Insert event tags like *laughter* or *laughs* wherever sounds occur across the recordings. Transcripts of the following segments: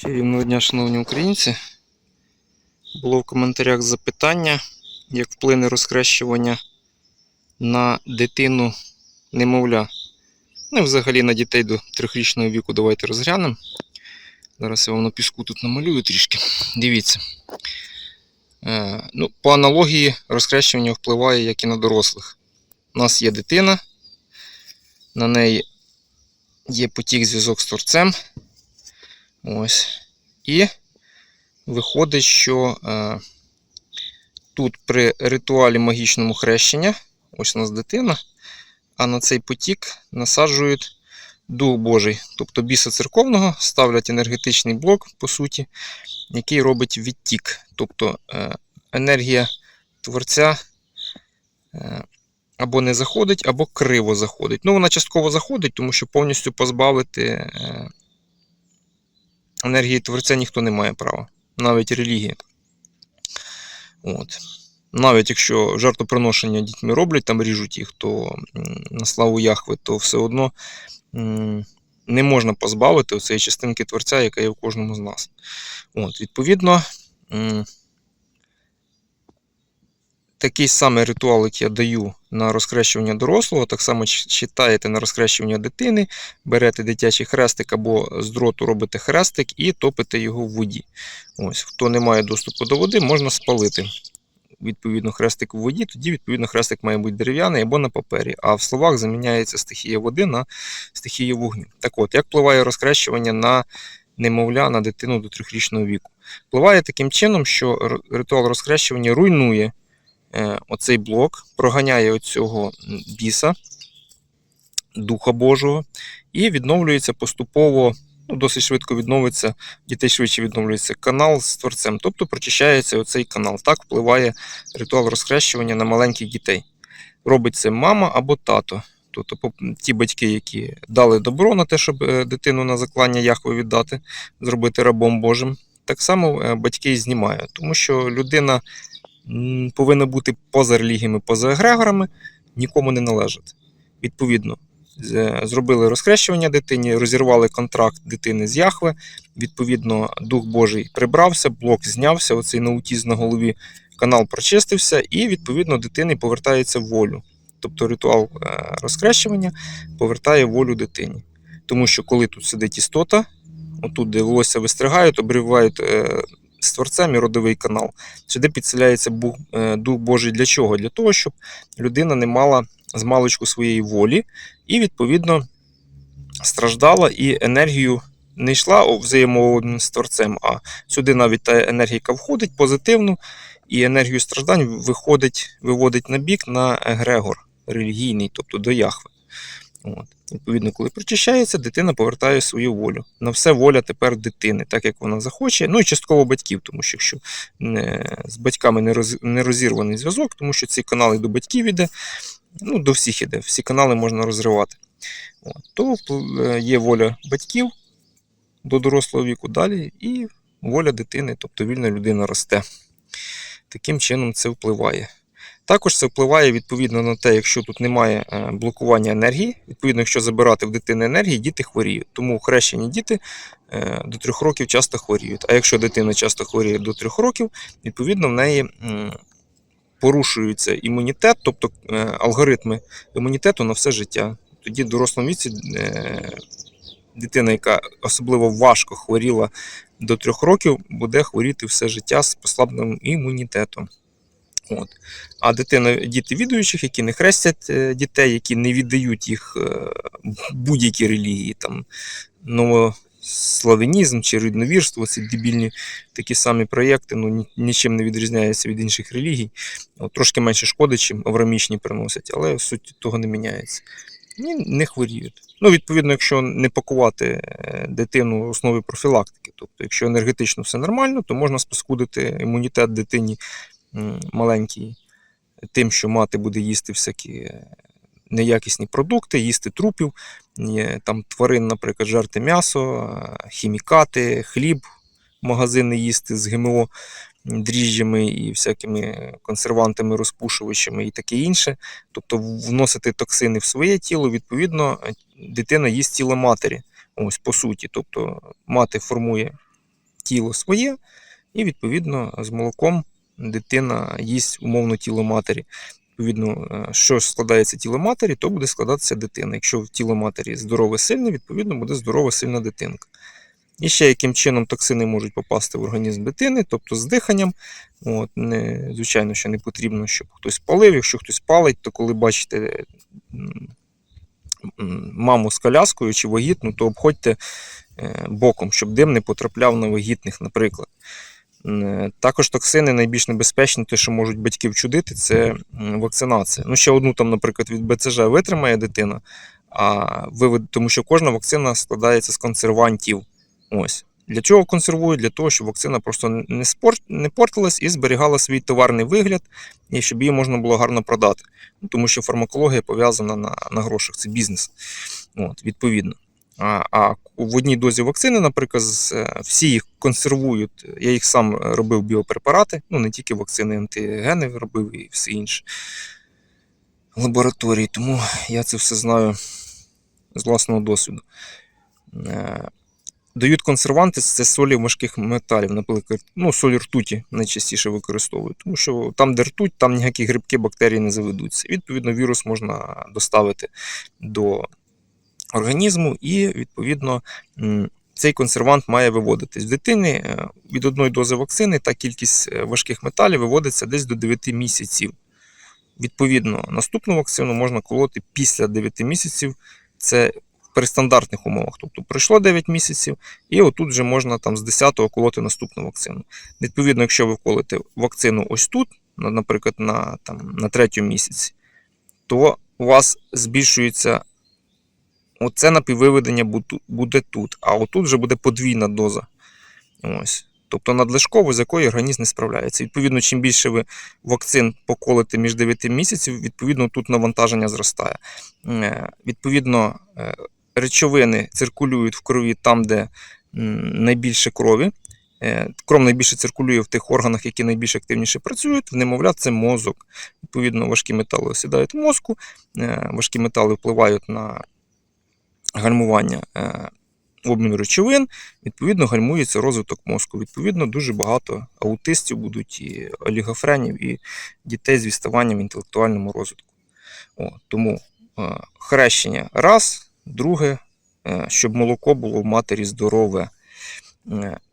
Чарівного дня, шановні українці. Було в коментарях запитання, як вплине розхрещування на дитину немовля. Ну і взагалі на дітей до трьохрічного віку давайте розглянемо. Зараз я вам на піску тут намалюю трішки. Дивіться. Е, ну, по аналогії розхрещування впливає як і на дорослих. У нас є дитина, на неї є потік зв'язок з творцем. Ось. І виходить, що е, тут при ритуалі магічному хрещення, ось у нас дитина, а на цей потік насаджують Дух Божий, тобто біса церковного, ставлять енергетичний блок, по суті, який робить відтік. Тобто е, енергія творця е, або не заходить, або криво заходить. Ну, вона частково заходить, тому що повністю позбавити. Енергії творця ніхто не має права, навіть релігія. От. Навіть якщо жертвоприношення дітьми роблять, там ріжуть їх, то на славу Яхви, то все одно не можна позбавити цієї частинки творця, яка є в кожному з нас. От, Відповідно, такий самий ритуал, як я даю на розхрещування дорослого, так само читаєте на розхрещування дитини, берете дитячий хрестик або з дроту робите хрестик і топите його в воді. Ось, хто не має доступу до води, можна спалити. Відповідно, хрестик у воді, тоді, відповідно, хрестик має бути дерев'яний або на папері. А в словах заміняється стихія води на стихію вогню. Так от, як впливає розхрещування на немовля, на дитину до трьохрічного віку? Впливає таким чином, що ритуал розхрещування руйнує оцей блок, проганяє оцього біса, Духа Божого, і відновлюється поступово, ну, досить швидко відновиться, дітей швидше відновлюється канал з творцем, тобто прочищається оцей канал. Так впливає ритуал розхрещування на маленьких дітей. Робить це мама або тато. Тобто ті батьки, які дали добро на те, щоб е, дитину на заклання Яхве віддати, зробити рабом Божим, так само е, батьки і знімають, тому що людина повинна бути поза релігіями, поза егрегорами, нікому не належати. Відповідно, зробили розхрещування дитині, розірвали контракт дитини з Яхве. Відповідно, Дух Божий прибрався, блок знявся, оцей наутіз на голові, канал прочистився, і відповідно дитини повертається волю. Тобто ритуал е, розхрещування повертає волю дитині. Тому що коли тут сидить істота, отут, де волосся вистригають, обривають е, з творцем і родовий канал. Сюди підселяється е, Дух Божий для чого? Для того, щоб людина не мала з маличку своєї волі і, відповідно, страждала і енергію не йшла у взаємообмін з творцем, а сюди навіть та енергія, входить позитивну, і енергію страждань виходить, виводить на бік на егрегор релігійний, тобто до Яхви. От. Відповідно, коли прочищається, дитина повертає свою волю. На все воля тепер дитини, так як вона захоче. Ну і частково батьків, тому що якщо не, з батьками не, роз, не розірваний зв'язок, тому що ці канали до батьків іде, ну, до всіх іде, всі канали можна розривати. От. То е, є воля батьків до дорослого віку далі, і воля дитини, тобто вільна людина росте. Таким чином це впливає. Також це впливає відповідно на те, якщо тут немає е, блокування енергії. Відповідно, якщо забирати в дитини енергії, діти хворіють. Тому хрещені діти е, до трьох років часто хворіють. А якщо дитина часто хворіє до трьох років, відповідно в неї порушується імунітет, тобто е, алгоритми імунітету на все життя. Тоді в дорослому віці дитина, яка особливо важко хворіла до трьох років, буде хворіти все життя з послабленим імунітетом. От. А дитина, діти відуючих, які не хрестять е, дітей, які не віддають їх е, будь-які релігії, там новославянізм чи рідновірство, ці дебільні такі самі проєкти, ну нічим не відрізняються від інших релігій. От, трошки менше шкоди, чим аврамічні приносять, але суть того не міняється. Ні, не хворіють. Ну, відповідно, якщо не пакувати е, дитину в основі профілактики, тобто, якщо енергетично все нормально, то можна спаскудити імунітет дитині м, маленькій тим, що мати буде їсти всякі неякісні продукти, їсти трупів, там тварин, наприклад, жерти м'ясо, е, хімікати, хліб, магазини їсти з ГМО дріжджами і всякими консервантами, розпушувачами і таке інше. Тобто вносити токсини в своє тіло, відповідно, е, дитина їсть тіло матері. Ось по суті. Тобто мати формує тіло своє, і відповідно з молоком дитина їсть умовно тіло матері. Відповідно, е, що складається тіло матері, то буде складатися дитина. Якщо в тіло матері здорове сильне, відповідно буде здорова сильна дитинка. І ще яким чином токсини можуть попасти в організм дитини, тобто з диханням. От, не, звичайно, що не потрібно, щоб хтось палив. Якщо хтось палить, то коли бачите маму з коляскою чи вагітну, то обходьте е, боком, щоб дим не потрапляв на вагітних, наприклад. Е, Також токсини найбільш небезпечні, те, що можуть батьки вчудити, це вакцинація. Ну, ще одну там, наприклад, від БЦЖ витримає дитина, а вивед... тому що кожна вакцина складається з консервантів. Ось. Для чого консервують? Для того, щоб вакцина просто не, спор... не портилась і зберігала свій товарний вигляд, і щоб її можна було гарно продати. Тому що фармакологія пов'язана на, на грошах, це бізнес. От, відповідно. А, а в одній дозі вакцини, наприклад, е, всі їх консервують. Я їх сам робив біопрепарати, ну не тільки вакцини, антигени робив і все інше лабораторії, тому я це все знаю з власного досвіду. Е, Дають консерванти це солі важких металів, наприклад, ну, соль ртуті найчастіше використовують, тому що там, де ртуть, там ніякі грибки, бактерії не заведуться. Відповідно, вірус можна доставити до організму, і відповідно цей консервант має виводитись. В дитини е, від одної дози вакцини та кількість е, важких металів виводиться десь до 9 місяців. Відповідно, наступну вакцину можна колоти після 9 місяців. Це при стандартних умовах. Тобто пройшло 9 місяців, і отут вже можна там з 10-го колоти наступну вакцину. Відповідно, якщо ви вколите вакцину ось тут, наприклад, на, там, на третьому місяці, то у вас збільшується оце напіввиведення буде тут, а отут вже буде подвійна доза. Ось. Тобто надлишково, з якою організм не справляється. Відповідно, чим більше ви вакцин поколите між 9 місяців, відповідно, тут навантаження зростає. Е, Відповідно, е, речовини циркулюють в крові там, де найбільше крові. Е, Кров найбільше циркулює в тих органах, які найбільш активніше працюють. В немовлят це мозок. Відповідно, важкі метали осідають в мозку, важкі метали впливають на гальмування е, обміну речовин, відповідно, гальмується розвиток мозку. Відповідно, дуже багато аутистів будуть і олігофренів, і дітей з відставанням в інтелектуальному розвитку. О, тому е, хрещення раз, друге, е, щоб молоко було в матері здорове.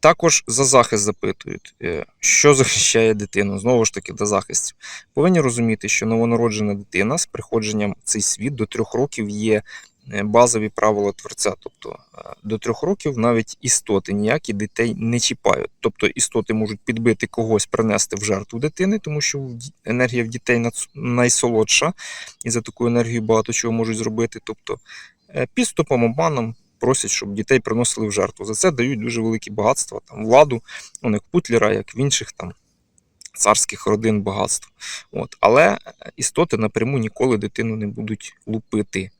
Також за захист запитують, що захищає дитину. Знову ж таки, до захистів. Повинні розуміти, що новонароджена дитина з приходженням в цей світ до трьох років є базові правила творця. Тобто е, до трьох років навіть істоти ніякі дітей не чіпають. Тобто істоти можуть підбити когось, принести в жертву дитини, тому що енергія в дітей найсолодша, і за таку енергію багато чого можуть зробити. Тобто е, підступом, обманом просять, щоб дітей приносили в жертву. За це дають дуже великі багатства, там владу, ну, як Путлера, як в інших там царських родин багатств. От. Але е, істоти напряму ніколи дитину не будуть лупити.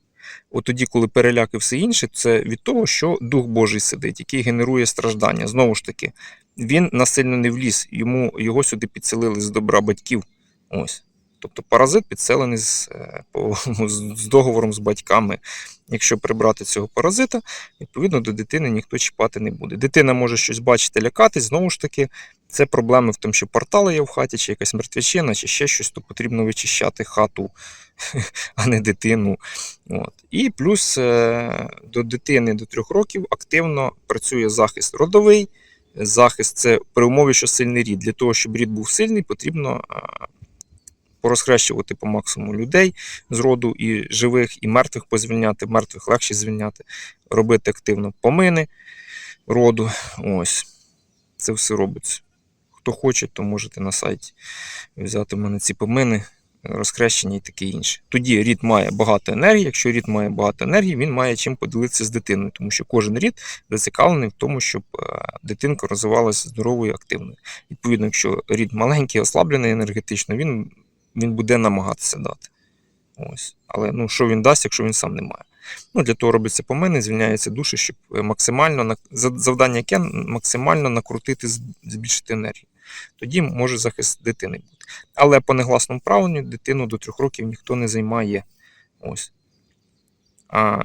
От тоді, коли переляк і все інше, це від того, що Дух Божий сидить, який генерує страждання. Знову ж таки, він насильно не вліз, йому, його сюди підселили з добра батьків. Ось. Тобто паразит підселений з, е, по, *laughs* з договором з батьками. Якщо прибрати цього паразита, відповідно до дитини ніхто чіпати не буде. Дитина може щось бачити, лякатись, знову ж таки, це проблеми в тому, що портали є в хаті, чи якась мертвячина, чи ще щось, то потрібно вичищати хату, *laughs* а не дитину. От. І плюс е, до дитини до трьох років активно працює захист родовий. Захист це при умові, що сильний рід. Для того, щоб рід був сильний, потрібно е, порозхрещувати по максимуму людей з роду і живих, і мертвих позвільняти, мертвих легше звільняти, робити активно помини роду. Ось. Це все робиться. Хто хоче, то можете на сайті взяти в мене ці помини, розхрещення і таке інше. Тоді рід має багато енергії. Якщо рід має багато енергії, він має чим поділитися з дитиною, тому що кожен рід зацікавлений в тому, щоб е, дитинка розвивалася здоровою і активною. Відповідно, якщо рід маленький, ослаблений енергетично, він, він буде намагатися дати. Ось. Але ну, що він дасть, якщо він сам не має? Ну, для того робляться помини, звільняються душі, щоб е, максимально завдання яке максимально накрутити, збільшити енергію. Тоді може захист дитини бути. Але по негласному правленню дитину до трьох років ніхто не займає. Ось. А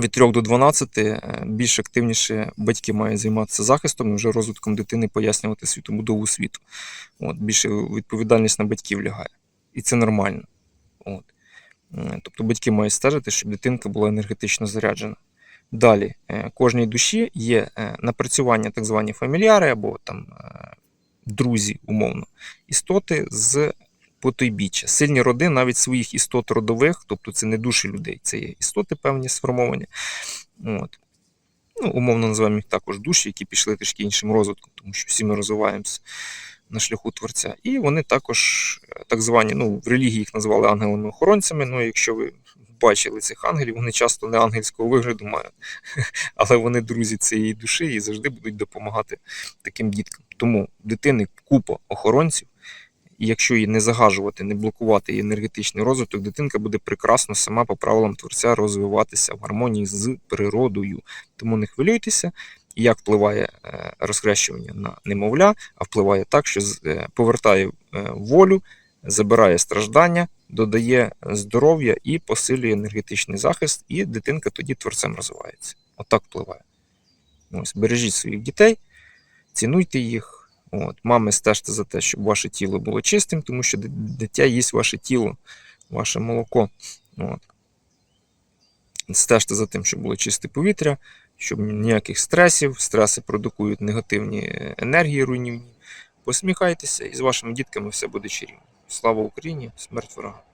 від 3 до 12 е, більш активніше батьки мають займатися захистом і вже розвитком дитини пояснювати світобудову світу. От, більше відповідальність на батьків лягає. І це нормально. От. Е, Тобто батьки мають стежити, щоб дитинка була енергетично заряджена. Далі, е, кожній душі є е, напрацювання так звані фамільяри або там друзі, умовно, істоти з потойбіччя. Сильні роди навіть своїх істот родових, тобто це не душі людей, це є істоти певні сформовані. От. Ну, умовно називаємо їх також душі, які пішли трішки іншим розвитком, тому що всі ми розвиваємося на шляху Творця. І вони також е, так звані, ну, в релігії їх називали ангелами-охоронцями. Ну, якщо ви бачили цих ангелів, вони часто не ангельського вигляду мають, *laughs* але вони друзі цієї душі і завжди будуть допомагати таким діткам. Тому дитини купа охоронців, і якщо її не загажувати, не блокувати її енергетичний розвиток, дитинка буде прекрасно сама по правилам творця розвиватися в гармонії з природою. Тому не хвилюйтеся, як впливає е, розхрещування на немовля, а впливає так, що е, повертає е, волю, забирає страждання, додає здоров'я і посилює енергетичний захист, і дитинка тоді творцем розвивається. Отак впливає. Ось, бережіть своїх дітей, цінуйте їх. От, мами, стежте за те, щоб ваше тіло було чистим, тому що дитя їсть ваше тіло, ваше молоко. От. Стежте за тим, щоб було чисте повітря, щоб ніяких стресів, стреси продукують негативні енергії руйнівні. Посміхайтеся, і з вашими дітками все буде чарівно. Слава Україні! Смерть ворога!